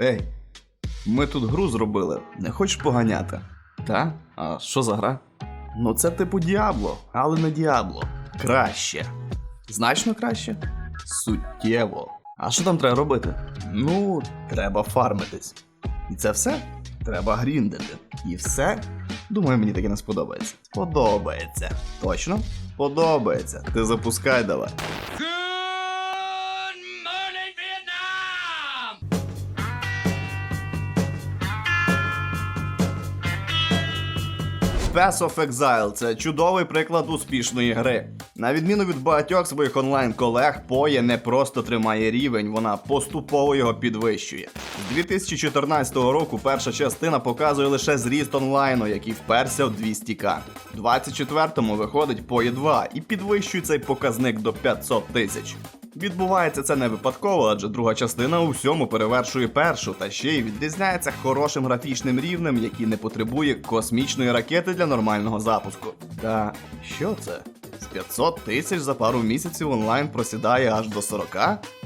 Ей, ми тут гру зробили. Не хочеш поганяти? Та? А що за гра? Ну, це типу Діабло, але не Діабло. Краще. Значно краще? Суттєво. А що там треба робити? Ну, треба фармитись. І це все? Треба гріндити. І все? Думаю, мені таке не сподобається. Подобається. Точно? Подобається. Ти запускай давай. Pass of Exile це чудовий приклад успішної гри. На відміну від багатьох своїх онлайн-колег, Поє не просто тримає рівень, вона поступово його підвищує. З 2014 року перша частина показує лише зріст онлайну, який вперся в 200к. У 24-му виходить Поє 2 і підвищує цей показник до 500 тисяч. Відбувається це не випадково, адже друга частина у всьому перевершує першу, та ще й відрізняється хорошим графічним рівнем, який не потребує космічної ракети для нормального запуску. Та що це? З 500 тисяч за пару місяців онлайн просідає аж до 40?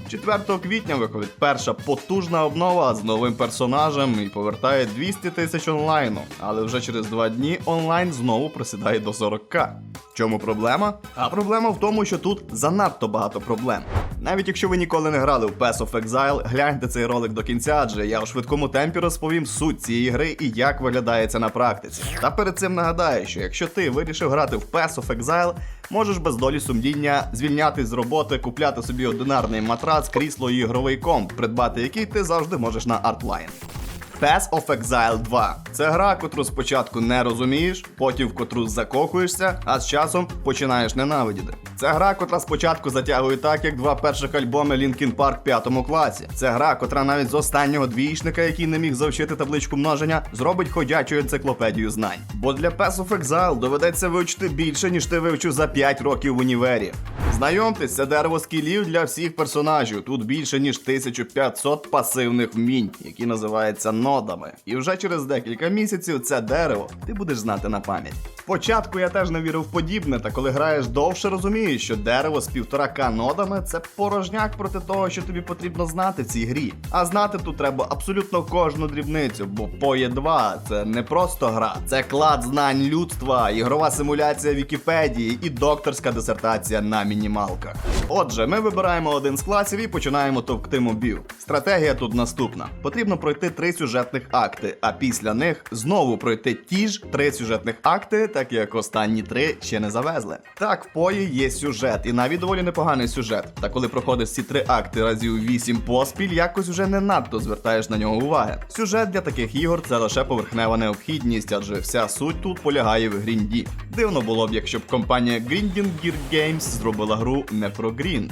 4 квітня виходить перша потужна обнова з новим персонажем і повертає 200 тисяч онлайну, але вже через два дні онлайн знову просідає до 40к. В чому проблема? А проблема в тому, що тут занадто багато проблем. Навіть якщо ви ніколи не грали в Pass of Exile, гляньте цей ролик до кінця, адже я у швидкому темпі розповім суть цієї гри і як виглядає це на практиці. Та перед цим нагадаю, що якщо ти вирішив грати в Pass of Exile, можеш без долі сумління звільнятись з роботи, купляти собі одинарний матрац, крісло і ігровий комп, придбати який ти завжди можеш на Artline. Pass of Exile 2. Це гра, котру спочатку не розумієш, потім в котру закохуєшся, а з часом починаєш ненавидіти. Це гра, котра спочатку затягує так, як два перших альбоми Linkin Park в п'ятому класі. Це гра, котра навіть з останнього двічника, який не міг завчити табличку множення, зробить ходячу енциклопедію знань. Бо для Pass of Exile доведеться вивчити більше, ніж ти вивчив за 5 років в універі. Знайомтесь, це дерево скілів для всіх персонажів. Тут більше ніж 1500 пасивних вмінь, які називаються нодами. І вже через декілька місяців це дерево ти будеш знати на пам'ять. Спочатку я теж не вірив в подібне, та коли граєш довше, розумієш, що дерево з півторака нодами це порожняк проти того, що тобі потрібно знати в цій грі. А знати тут треба абсолютно кожну дрібницю, бо Поє 2 це не просто гра, це клад знань людства, ігрова симуляція Вікіпедії і докторська дисертація на мінімалках. Отже, ми вибираємо один з класів і починаємо товкти мобів. Стратегія тут наступна: потрібно пройти три сюжетних акти, а після них знову пройти ті ж три сюжетних акти, так як останні три ще не завезли. Так, в пої є сюжет, і навіть доволі непоганий сюжет. Та коли проходиш ці три акти разів вісім поспіль, якось уже не надто звертаєш на нього уваги. Сюжет для таких ігор це лише поверхнева необхідність, адже вся суть тут полягає в грінді. Дивно було б, якщо б компанія Grinding Gear Games зробила гру не про грінд.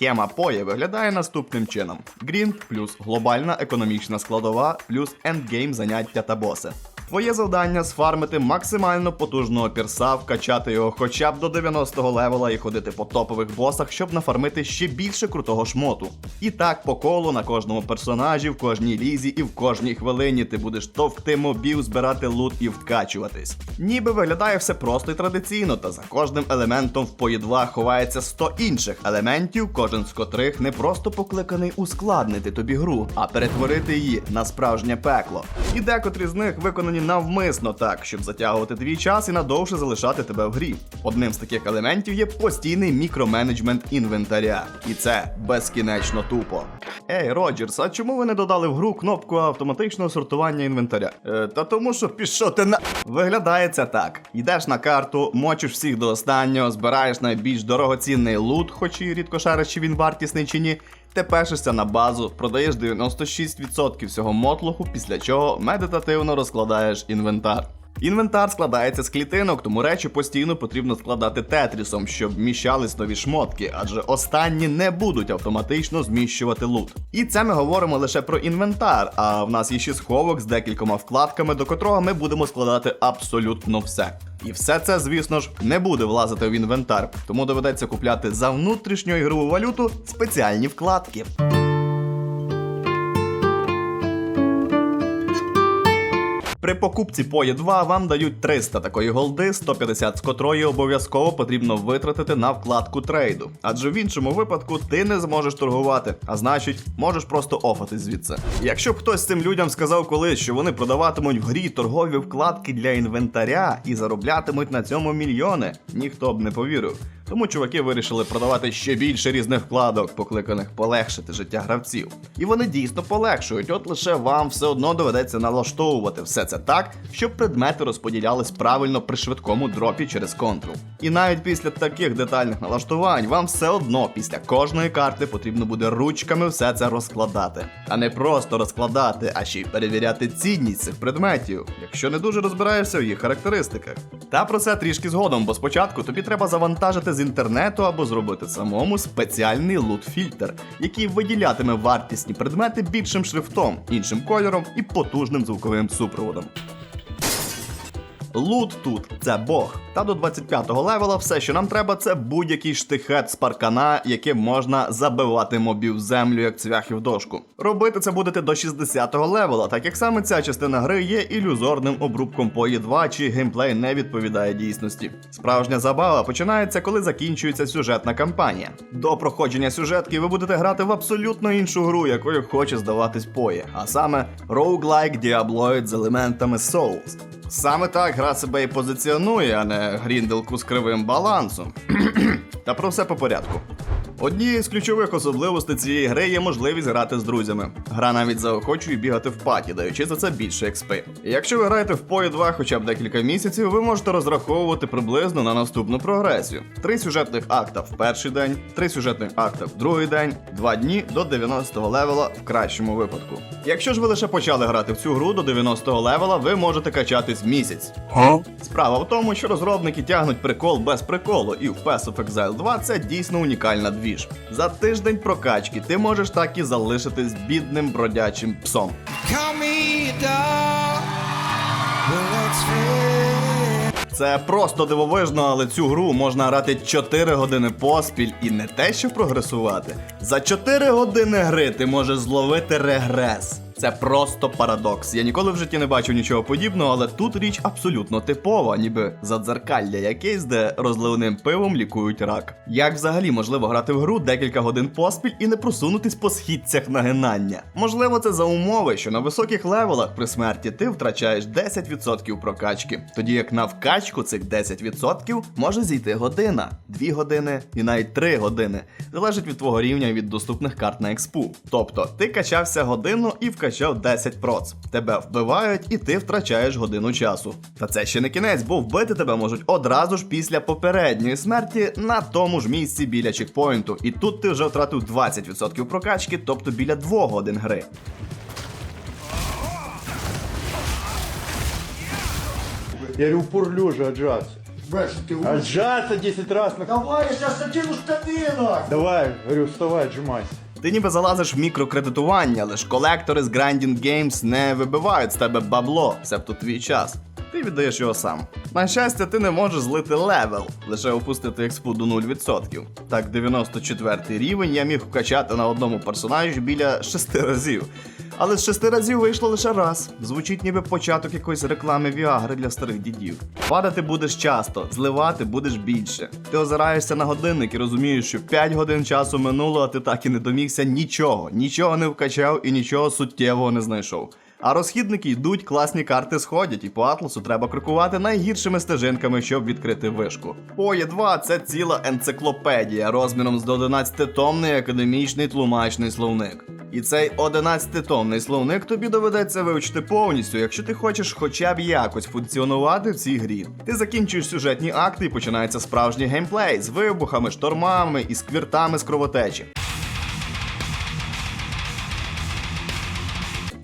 Схема POE виглядає наступним чином: Грінд плюс глобальна економічна складова плюс ендгейм заняття та боси. Твоє завдання сфармити максимально потужного пірса, вкачати його хоча б до 90-го левела і ходити по топових босах, щоб нафармити ще більше крутого шмоту. І так по колу на кожному персонажі, в кожній лізі і в кожній хвилині ти будеш товкти мобів, збирати лут і вкачуватись. Ніби виглядає все просто і традиційно, та за кожним елементом в пої 2 ховається 100 інших елементів, кожен з котрих не просто покликаний ускладнити тобі гру, а перетворити її на справжнє пекло. І декотрі з них виконані навмисно так, щоб затягувати твій час і надовше залишати тебе в грі. Одним з таких елементів є постійний мікроменеджмент інвентаря, і це безкінечно тупо. Ей, Роджерс, а чому ви не додали в гру кнопку автоматичного сортування інвентаря? Е, та тому, що пішов ти на. Виглядає це так: йдеш на карту, мочиш всіх до останнього, збираєш найбільш дорогоцінний лут, хоч і рідко шариш, чи він вартісний чи ні. Ти пешишся на базу, продаєш 96% всього мотлоху, після чого медитативно розкладаєш інвентар. Інвентар складається з клітинок, тому речі постійно потрібно складати тетрісом, щоб вміщались нові шмотки, адже останні не будуть автоматично зміщувати лут. І це ми говоримо лише про інвентар, а в нас є ще сховок з декількома вкладками, до котрого ми будемо складати абсолютно все. І все це, звісно ж, не буде влазити в інвентар, тому доведеться купляти за внутрішню ігрову валюту спеціальні вкладки. При покупці POE 2 вам дають 300 такої голди, 150 з котрої обов'язково потрібно витратити на вкладку трейду. Адже в іншому випадку ти не зможеш торгувати, а значить, можеш просто офатись звідси. Якщо б хтось цим людям сказав колись, що вони продаватимуть в грі торгові вкладки для інвентаря і зароблятимуть на цьому мільйони, ніхто б не повірив. Тому чуваки вирішили продавати ще більше різних вкладок, покликаних полегшити життя гравців. І вони дійсно полегшують, от лише вам все одно доведеться налаштовувати все це так, щоб предмети розподілялись правильно при швидкому дропі через контрол. І навіть після таких детальних налаштувань вам все одно після кожної карти потрібно буде ручками все це розкладати. А не просто розкладати, а ще й перевіряти цінність цих предметів, якщо не дуже розбираєшся в їх характеристиках. Та про це трішки згодом, бо спочатку тобі треба завантажити з інтернету або зробити самому спеціальний лут-фільтр, який виділятиме вартісні предмети більшим шрифтом, іншим кольором і потужним звуковим супроводом. Лут тут це Бог. Та до 25-го левела все, що нам треба, це будь-який штихет з паркана, яким можна забивати мобів землю, як цвяхи в дошку. Робити це будете до 60-го левела, так як саме ця частина гри є ілюзорним обрубком PoE 2, чи геймплей не відповідає дійсності. Справжня забава починається, коли закінчується сюжетна кампанія. До проходження сюжетки ви будете грати в абсолютно іншу гру, якою хоче здаватись PoE, а саме roguelike Diabloid з елементами Souls. Саме так гра себе і позиціонує, а не грінделку з кривим балансом. Та про все по порядку. Однією з ключових особливостей цієї гри є можливість грати з друзями. Гра навіть заохочує бігати в паті, даючи за це більше експи. І Якщо ви граєте в PoE 2 хоча б декілька місяців, ви можете розраховувати приблизно на наступну прогресію: три сюжетних акта в перший день, три сюжетних акта в другий день, два дні до 90-го левела в кращому випадку. Якщо ж ви лише почали грати в цю гру до 90-го левела, ви можете качатись місяць. Справа в тому, що розробники тягнуть прикол без приколу, і в Pass of Exile 2 це дійсно унікальна двіж. За тиждень прокачки ти можеш так і залишитись бідним бродячим псом. Це просто дивовижно, але цю гру можна грати 4 години поспіль і не те, що прогресувати. За 4 години гри ти можеш зловити регрес. Це просто парадокс. Я ніколи в житті не бачив нічого подібного, але тут річ абсолютно типова, ніби задзеркалля якесь, де розливним пивом лікують рак. Як взагалі можливо грати в гру декілька годин поспіль і не просунутись по східцях нагинання? Можливо, це за умови, що на високих левелах при смерті ти втрачаєш 10% прокачки, тоді як на вкачку цих 10% може зійти година, 2 години і навіть 3 години. Залежить від твого рівня і від доступних карт на експу. Тобто ти качався годину і вкачав 10 проц. Тебе вбивають і ти втрачаєш годину часу. Та це ще не кінець, бо вбити тебе можуть одразу ж після попередньої смерті на тому ж місці біля чекпоінту. І тут ти вже втратив 20% прокачки, тобто біля 2 годин гри. Я говорю, упор лежа отжаться. Бэш, ты Отжаться 10 раз на... Давай, я сейчас одену штанинок! Давай, говорю, вставай, отжимайся. Ти ніби залазиш в мікрокредитування, але ж колектори з Grinding Games не вибивають з тебе бабло, себто твій час. Ти віддаєш його сам. На щастя, ти не можеш злити левел, лише опустити експу до 0%. Так, 94 рівень я міг вкачати на одному персонажі біля 6 разів. Але з 6 разів вийшло лише раз. Звучить ніби початок якоїсь реклами Віагри для старих дідів. Падати будеш часто, зливати будеш більше. Ти озираєшся на годинник і розумієш, що 5 годин часу минуло, а ти так і не домігся нічого, нічого не вкачав і нічого суттєвого не знайшов. А розхідники йдуть, класні карти сходять, і по атласу треба крокувати найгіршими стежинками, щоб відкрити вишку. PoE 2 це ціла енциклопедія розміром з 11-томний академічний тлумачний словник. І цей 11-томний словник тобі доведеться вивчити повністю, якщо ти хочеш хоча б якось функціонувати в цій грі. Ти закінчуєш сюжетні акти і починається справжній геймплей з вибухами, штормами і сквіртами з кровотечі.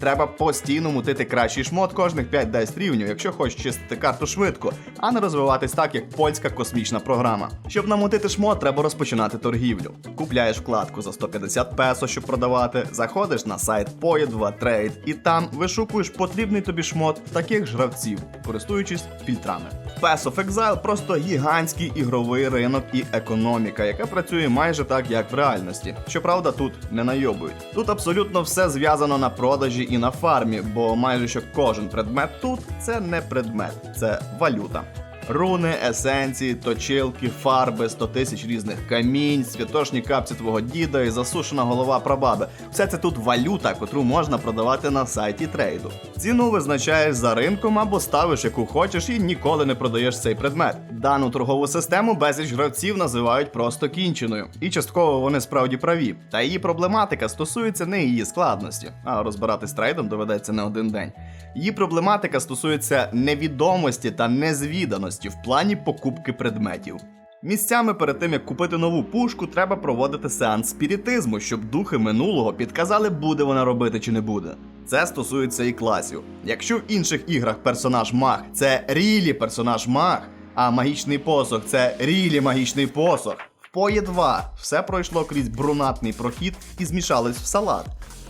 Треба постійно мутити кращий шмот кожних 5-10 рівнів, якщо хочеш чистити карту швидко, а не розвиватись так, як польська космічна програма. Щоб намутити шмот, треба розпочинати торгівлю. Купляєш вкладку за 150 песо, щоб продавати, заходиш на сайт POE2 Trade і там вишукуєш потрібний тобі шмот таких ж гравців, користуючись фільтрами. Pass of Exile просто гігантський ігровий ринок і економіка, яка працює майже так, як в реальності. Щоправда, тут не найобують. Тут абсолютно все зв'язано на продажі і на фармі, бо майже що кожен предмет тут це не предмет, це валюта. Руни, есенції, точилки, фарби, 100 тисяч різних камінь, святошні капці твого діда і засушена голова прабаби. Все це тут валюта, котру можна продавати на сайті трейду. Ціну визначаєш за ринком або ставиш яку хочеш і ніколи не продаєш цей предмет. Дану торгову систему безліч гравців називають просто кінченою, і частково вони справді праві. Та її проблематика стосується не її складності, а розбиратись трейдом доведеться не один день. Її проблематика стосується невідомості та незвіданості в плані покупки предметів. Місцями перед тим як купити нову пушку, треба проводити сеанс спіритизму, щоб духи минулого підказали, буде вона робити чи не буде. Це стосується і класів. Якщо в інших іграх персонаж маг це рілі персонаж маг, а магічний посох це рілі магічний посох. В пої 2 все пройшло крізь брунатний прохід і змішалось в салат.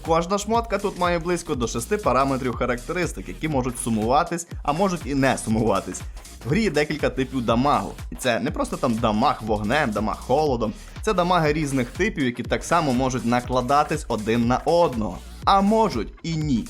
Кожна шмотка тут має близько до 6 параметрів характеристик, які можуть сумуватись, а можуть і не сумуватись. В грі є декілька типів дамагу. І це не просто там дамаг вогнем, дамаг холодом. Це дамаги різних типів, які так само можуть накладатись один на одного. А можуть і ні.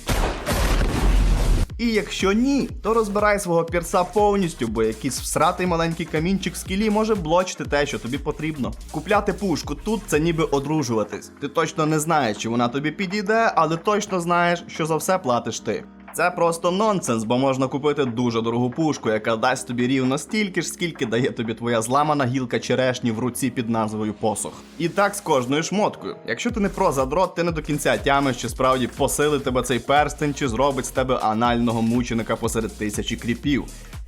І якщо ні, то розбирай свого пірса повністю, бо якийсь всратий маленький камінчик в скілі може блочити те, що тобі потрібно. Купляти пушку тут це ніби одружуватись. Ти точно не знаєш, чи вона тобі підійде, але точно знаєш, що за все платиш ти. Це просто нонсенс, бо можна купити дуже дорогу пушку, яка дасть тобі рівно стільки ж, скільки дає тобі твоя зламана гілка черешні в руці під назвою посох. І так з кожною шмоткою. Якщо ти не про задрот, ти не до кінця тямиш, чи справді посилить тебе цей перстень, чи зробить з тебе анального мученика посеред тисячі кріпів.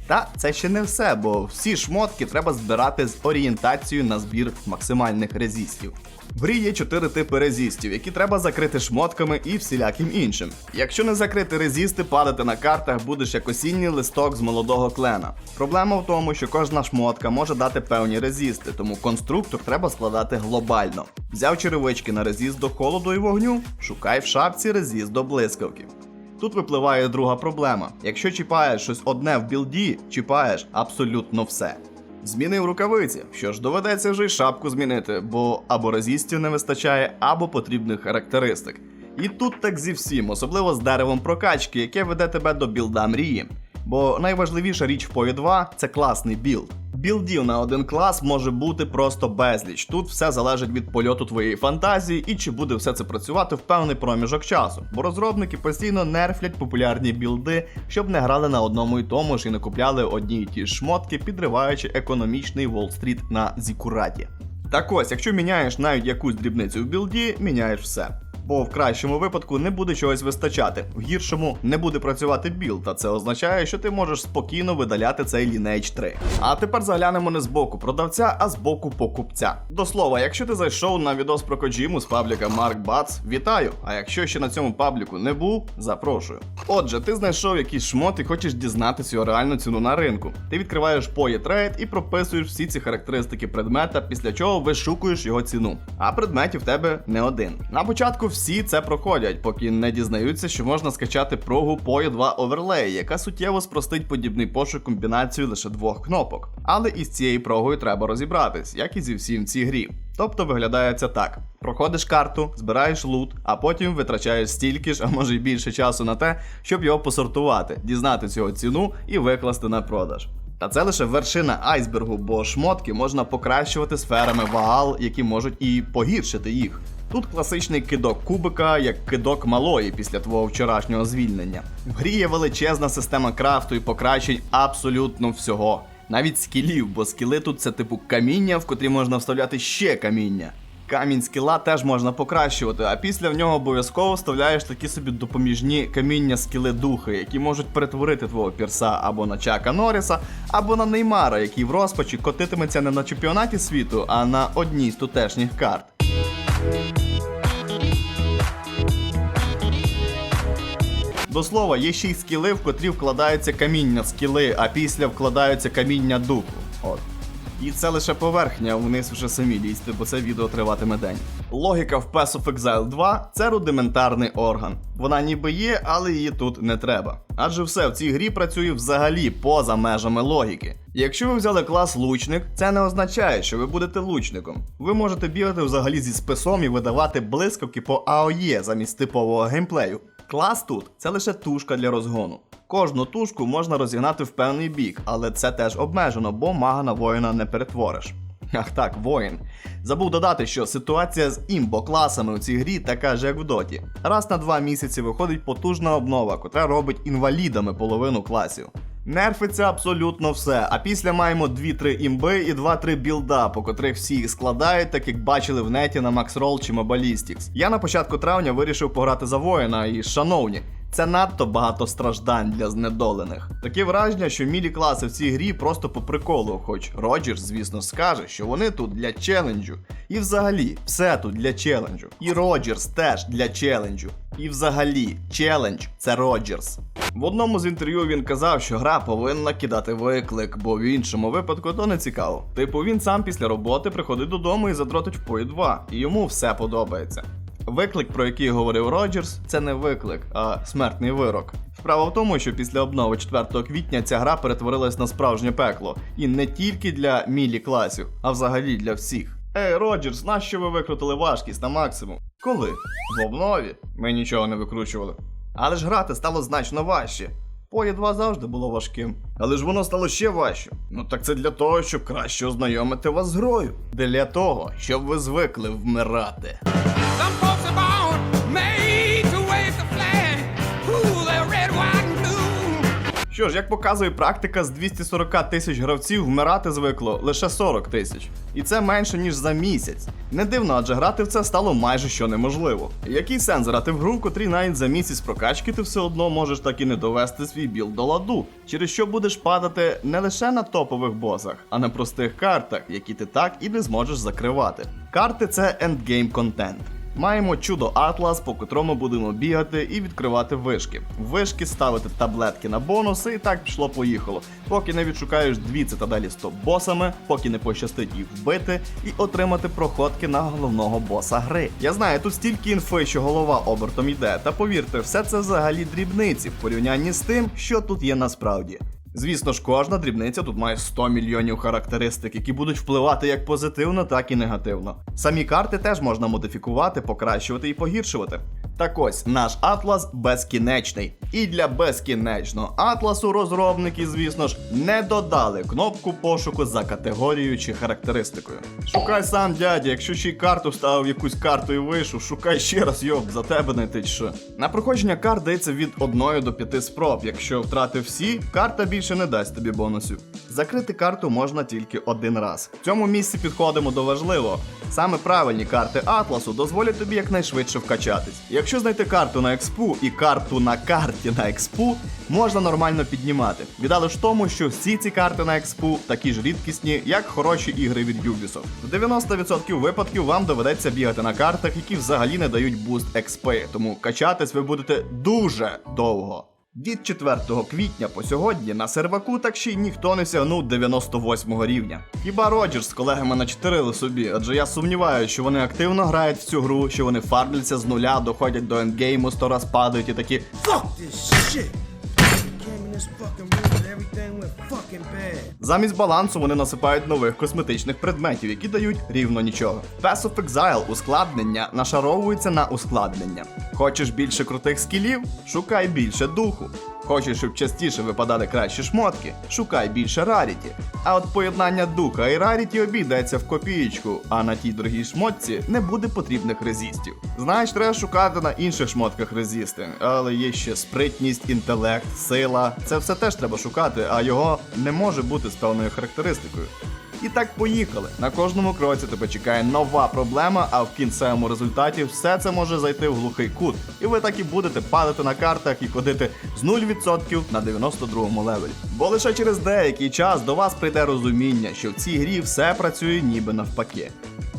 Та це ще не все, бо всі шмотки треба збирати з орієнтацією на збір максимальних резістів. В грі є чотири типи резістів, які треба закрити шмотками і всіляким іншим. Якщо не закрити резісти, падати на картах будеш як осінній листок з молодого клена. Проблема в тому, що кожна шмотка може дати певні резісти, тому конструктор треба складати глобально. Взяв черевички на резіст до холоду і вогню, шукай в шапці резіст до блискавки. Тут випливає друга проблема. Якщо чіпаєш щось одне в білді, чіпаєш абсолютно все. Змінив рукавиці, що ж доведеться вже й шапку змінити, бо або резістів не вистачає, або потрібних характеристик. І тут так зі всім, особливо з деревом прокачки, яке веде тебе до білда мрії. Бо найважливіша річ в PoE 2 це класний білд. Білдів на один клас може бути просто безліч. Тут все залежить від польоту твоєї фантазії і чи буде все це працювати в певний проміжок часу. Бо розробники постійно нерфлять популярні білди, щоб не грали на одному і тому ж і не купляли одні й ті ж шмотки, підриваючи економічний Уолл-стріт на зікураті. Так ось, якщо міняєш навіть якусь дрібницю в білді, міняєш все. Бо в кращому випадку не буде чогось вистачати, в гіршому не буде працювати білд, а це означає, що ти можеш спокійно видаляти цей Lineage 3. А тепер заглянемо не з боку продавця, а з боку покупця. До слова, якщо ти зайшов на відос про Коджіму з пабліка Марк Бац, вітаю! А якщо ще на цьому пабліку не був, запрошую. Отже, ти знайшов якийсь шмот і хочеш дізнатися його реальну ціну на ринку. Ти відкриваєш PoE Trade і прописуєш всі ці характеристики предмета, після чого вишукуєш його ціну. А предметів тебе не один. На початку всі це проходять, поки не дізнаються, що можна скачати прогу PoE 2 Overlay, яка суттєво спростить подібний пошук комбінацію лише двох кнопок. Але із цією прогою треба розібратись, як і зі всім в цій грі. Тобто виглядає це так: проходиш карту, збираєш лут, а потім витрачаєш стільки ж, а може й більше часу на те, щоб його посортувати, дізнати цього ціну і викласти на продаж. Та це лише вершина айсбергу, бо шмотки можна покращувати сферами ваал, які можуть і погіршити їх. Тут класичний кидок кубика, як кидок малої після твого вчорашнього звільнення. В грі є величезна система крафту і покращень абсолютно всього. Навіть скілів, бо скіли тут це типу каміння, в котрі можна вставляти ще каміння. Камінь скіла теж можна покращувати, а після в нього обов'язково вставляєш такі собі допоміжні каміння скіли духи, які можуть перетворити твого пірса або на Чака Норріса, або на Неймара, який в розпачі котитиметься не на чемпіонаті світу, а на одній з тутешніх карт. До слова, є ще й скіли, в котрі вкладаються каміння скіли, а після вкладаються каміння духу. От. І це лише поверхня, вниз вже самі лізьте, бо це відео триватиме день. Логіка в Pass of Exile 2 це рудиментарний орган. Вона ніби є, але її тут не треба. Адже все в цій грі працює взагалі поза межами логіки. Якщо ви взяли клас лучник, це не означає, що ви будете лучником. Ви можете бігати взагалі зі списом і видавати блискавки по АОЄ замість типового геймплею. Клас тут це лише тушка для розгону. Кожну тушку можна розігнати в певний бік, але це теж обмежено, бо мага на воїна не перетвориш. Ах так, воїн. Забув додати, що ситуація з імбо-класами у цій грі така ж, як в доті. Раз на два місяці виходить потужна обнова, котра робить інвалідами половину класів. Нерфиться абсолютно все, а після маємо 2-3 імби і 2-3 білда, по котрих всі їх складають, так як бачили в неті на Max Roll чи Mobalistics. Я на початку травня вирішив пограти за воїна і шановні. Це надто багато страждань для знедолених. Таке враження, що мілі класи в цій грі просто по приколу, хоч Роджерс, звісно, скаже, що вони тут для челенджу. І взагалі, все тут для челенджу. І Роджерс теж для челенджу. І взагалі, челендж це Роджерс. В одному з інтерв'ю він казав, що гра повинна кидати виклик, бо в іншому випадку то не цікаво. Типу, він сам після роботи приходить додому і задротить в пої 2, і йому все подобається. Виклик, про який говорив Роджерс, це не виклик, а смертний вирок. Справа в тому, що після обнови 4 квітня ця гра перетворилась на справжнє пекло. І не тільки для мілі класів, а взагалі для всіх. Ей, Роджерс, нащо ви викрутили важкість на максимум? Коли? В обнові? Ми нічого не викручували. Але ж грати стало значно важче. Пої 2 завжди було важким. Але ж воно стало ще важче. Ну так це для того, щоб краще ознайомити вас з грою. Для того, щоб ви звикли вмирати. Що ж, як показує практика, з 240 тисяч гравців вмирати звикло лише 40 тисяч. І це менше ніж за місяць. Не дивно, адже грати в це стало майже що неможливо. Який сенс грати в гру, в котрій навіть за місяць прокачки ти все одно можеш так і не довести свій білд до ладу, через що будеш падати не лише на топових босах, а на простих картах, які ти так і не зможеш закривати. Карти це ендгейм контент. Маємо чудо Атлас, по котрому будемо бігати і відкривати вишки. Вишки ставити таблетки на бонуси, і так пішло поїхало. Поки не відшукаєш дві цитаделі з топ-босами, поки не пощастить їх вбити і отримати проходки на головного боса гри. Я знаю, тут стільки інфи, що голова обертом йде, та повірте, все це взагалі дрібниці в порівнянні з тим, що тут є насправді. Звісно ж, кожна дрібниця тут має 100 мільйонів характеристик, які будуть впливати як позитивно, так і негативно. Самі карти теж можна модифікувати, покращувати і погіршувати. Так ось, наш атлас безкінечний. І для безкінечного атласу розробники, звісно ж, не додали кнопку пошуку за категорією чи характеристикою. Шукай сам, дядя, якщо ще й карту вставив якусь карту і вийшов, шукай ще раз, йоп, за тебе не ти що. На проходження карт дається від 1 до 5 спроб. Якщо втратив всі, карта більше не дасть тобі бонусів. Закрити карту можна тільки один раз. В цьому місці підходимо до важливого. Саме правильні карти Атласу дозволять тобі якнайшвидше вкачатись. Якщо знайти карту на експу і карту на карті на експу, можна нормально піднімати. Біда лише в тому, що всі ці карти на експу такі ж рідкісні, як хороші ігри від Ubisoft. В 90% випадків вам доведеться бігати на картах, які взагалі не дають буст експи, тому качатись ви будете дуже довго. Від 4 квітня по сьогодні на серваку так ще й ніхто не сягнув 98 рівня. Хіба Роджерс з колегами начетирили собі, адже я сумніваюся, що вони активно грають в цю гру, що вони фармляться з нуля, доходять до ендгейму, сто раз падають і такі Fuck this shit. Замість балансу вони насипають нових косметичних предметів, які дають рівно нічого. Pass of Exile ускладнення нашаровується на ускладнення. Хочеш більше крутих скілів? Шукай більше духу. Хочеш, щоб частіше випадали кращі шмотки? Шукай більше раріті. А от поєднання духа і раріті обійдеться в копієчку, а на тій дорогій шмотці не буде потрібних резістів. Знаєш, треба шукати на інших шмотках резісти, але є ще спритність, інтелект, сила. Це все теж треба шукати, а його не може бути з певною характеристикою. І так поїхали. На кожному кроці тебе чекає нова проблема, а в кінцевому результаті все це може зайти в глухий кут. І ви так і будете падати на картах і ходити з 0% на 92 левелі. Бо лише через деякий час до вас прийде розуміння, що в цій грі все працює ніби навпаки.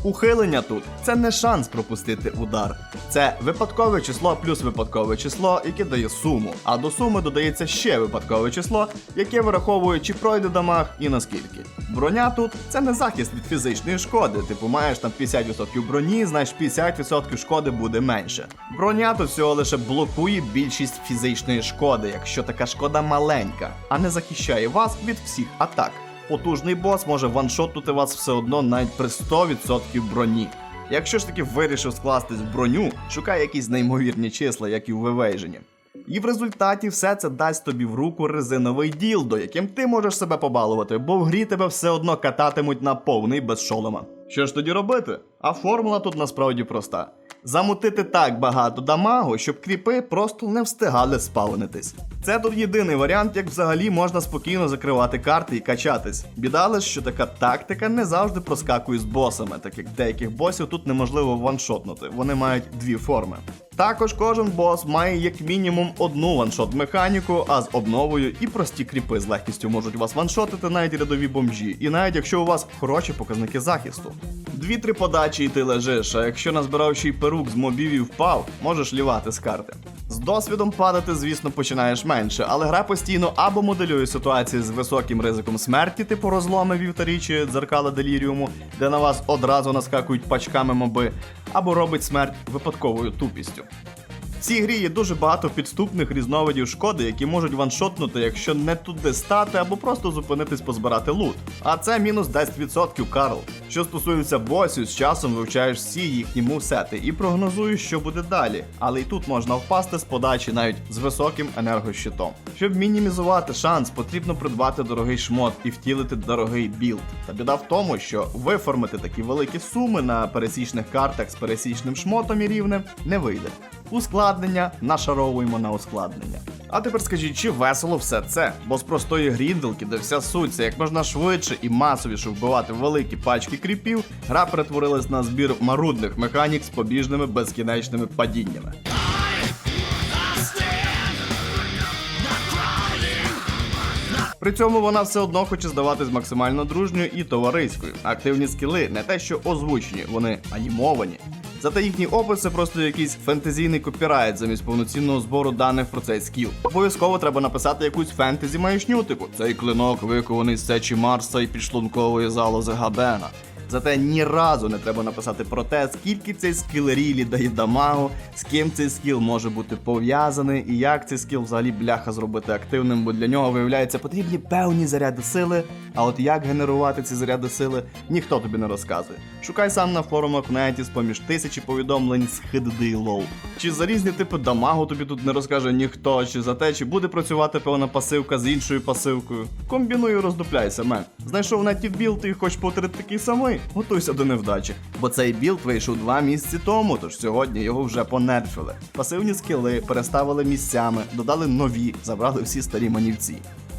Ухилення тут це не шанс пропустити удар. Це випадкове число плюс випадкове число, яке дає суму. А до суми додається ще випадкове число, яке вираховує, чи пройде дамаг і наскільки. Броня тут це не захист від фізичної шкоди. Типу маєш там 50% броні, значить 50% шкоди буде менше. Броня тут всього лише блокує більшість фізичної шкоди, якщо така шкода маленька, а не захищає вас від всіх атак. Потужний бос може ваншотнути вас все одно навіть при 100% броні. Якщо ж таки вирішив скластись в броню, шукай якісь неймовірні числа, як і в Вивейжені. І в результаті все це дасть тобі в руку резиновий ділдо, яким ти можеш себе побалувати, бо в грі тебе все одно кататимуть на повний без шолома. Що ж тоді робити? А формула тут насправді проста. Замутити так багато дамагу, щоб кріпи просто не встигали спавнитись. Це тут єдиний варіант, як взагалі можна спокійно закривати карти і качатись. Біда лише, що така тактика не завжди проскакує з босами, так як деяких босів тут неможливо ваншотнути, вони мають дві форми. Також кожен бос має як мінімум одну ваншот механіку, а з обновою і прості кріпи з легкістю можуть вас ваншотити навіть рядові бомжі, і навіть якщо у вас хороші показники захисту. Дві-три подачі і ти лежиш, а якщо назбирав перук з мобів і впав, можеш лівати з карти. З досвідом падати, звісно, починаєш менше, але гра постійно або моделює ситуації з високим ризиком смерті, типу розломи вівтарі чи дзеркала деліріуму, де на вас одразу наскакують пачками моби, або робить смерть випадковою тупістю. В цій грі є дуже багато підступних різновидів шкоди, які можуть ваншотнути, якщо не туди стати або просто зупинитись позбирати лут. А це мінус 10% Карл. Що стосується босів, з часом вивчаєш всі їхні мувсети і прогнозуєш, що буде далі. Але й тут можна впасти з подачі навіть з високим енергощитом. Щоб мінімізувати шанс, потрібно придбати дорогий шмот і втілити дорогий білд. Та біда в тому, що виформити такі великі суми на пересічних картах з пересічним шмотом і рівнем не вийде. Ускладнення нашаровуємо на ускладнення. А тепер скажіть, чи весело все це? Бо з простої грінделки, де вся суть це як можна швидше і масовіше вбивати великі пачки кріпів, гра перетворилась на збір марудних механік з побіжними безкінечними падіннями. При цьому вона все одно хоче здаватись максимально дружньою і товариською. Активні скіли не те, що озвучені, вони анімовані. Зате їхній опис це просто якийсь фентезійний копірайт замість повноцінного збору даних про цей скіл. Обов'язково треба написати якусь фентезі маячню, типу цей клинок викований з сечі Марса і підшлункової залози Габена. Зате ні разу не треба написати про те, скільки цей скіл рілі дає дамагу, з ким цей скіл може бути пов'язаний і як цей скіл взагалі бляха зробити активним, бо для нього виявляється потрібні певні заряди сили. А от як генерувати ці заряди сили, ніхто тобі не розказує. Шукай сам на форумах неті з поміж тисячі повідомлень з хидди. Чи за різні типи дамагу тобі тут не розкаже ніхто, чи за те, чи буде працювати певна пасивка з іншою пасивкою. Комбінуй роздупляйся, мен. Знайшов неті білд і хочеш повторити такий самий, готуйся до невдачі. Бо цей білд вийшов два місяці тому, тож сьогодні його вже понерфили. Пасивні скіли переставили місцями, додали нові, забрали всі старі манівці.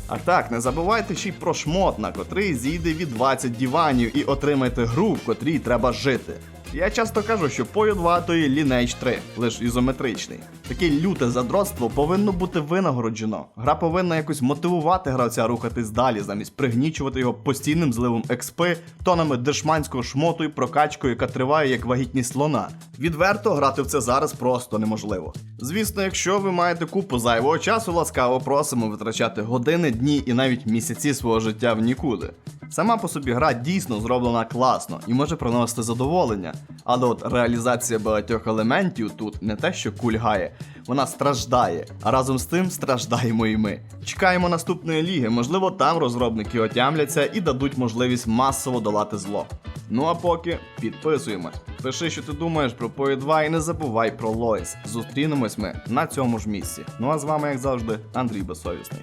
А так, не забувайте ще й про шмот, на котрий зійде від 20 діванів і отримайте гру, в котрій треба жити. Я часто кажу, що пою 2 то і Lineage 3, лиш ізометричний. Таке люте задротство повинно бути винагороджено. Гра повинна якось мотивувати гравця рухатись далі, замість пригнічувати його постійним зливом експи, тонами дешманського шмоту і прокачкою, яка триває як вагітність слона. Відверто грати в це зараз просто неможливо. Звісно, якщо ви маєте купу зайвого часу, ласкаво просимо витрачати години, дні і навіть місяці свого життя в нікуди. Сама по собі гра дійсно зроблена класно і може приносити задоволення, але от реалізація багатьох елементів тут не те, що кульгає, вона страждає, а разом з тим страждаємо і ми. Чекаємо наступної ліги, можливо, там розробники отямляться і дадуть можливість масово долати зло. Ну а поки підписуємось. Пиши, що ти думаєш про Пої 2 і не забувай про Лойс. Зустрінемось ми на цьому ж місці. Ну а з вами, як завжди, Андрій Безсовісний.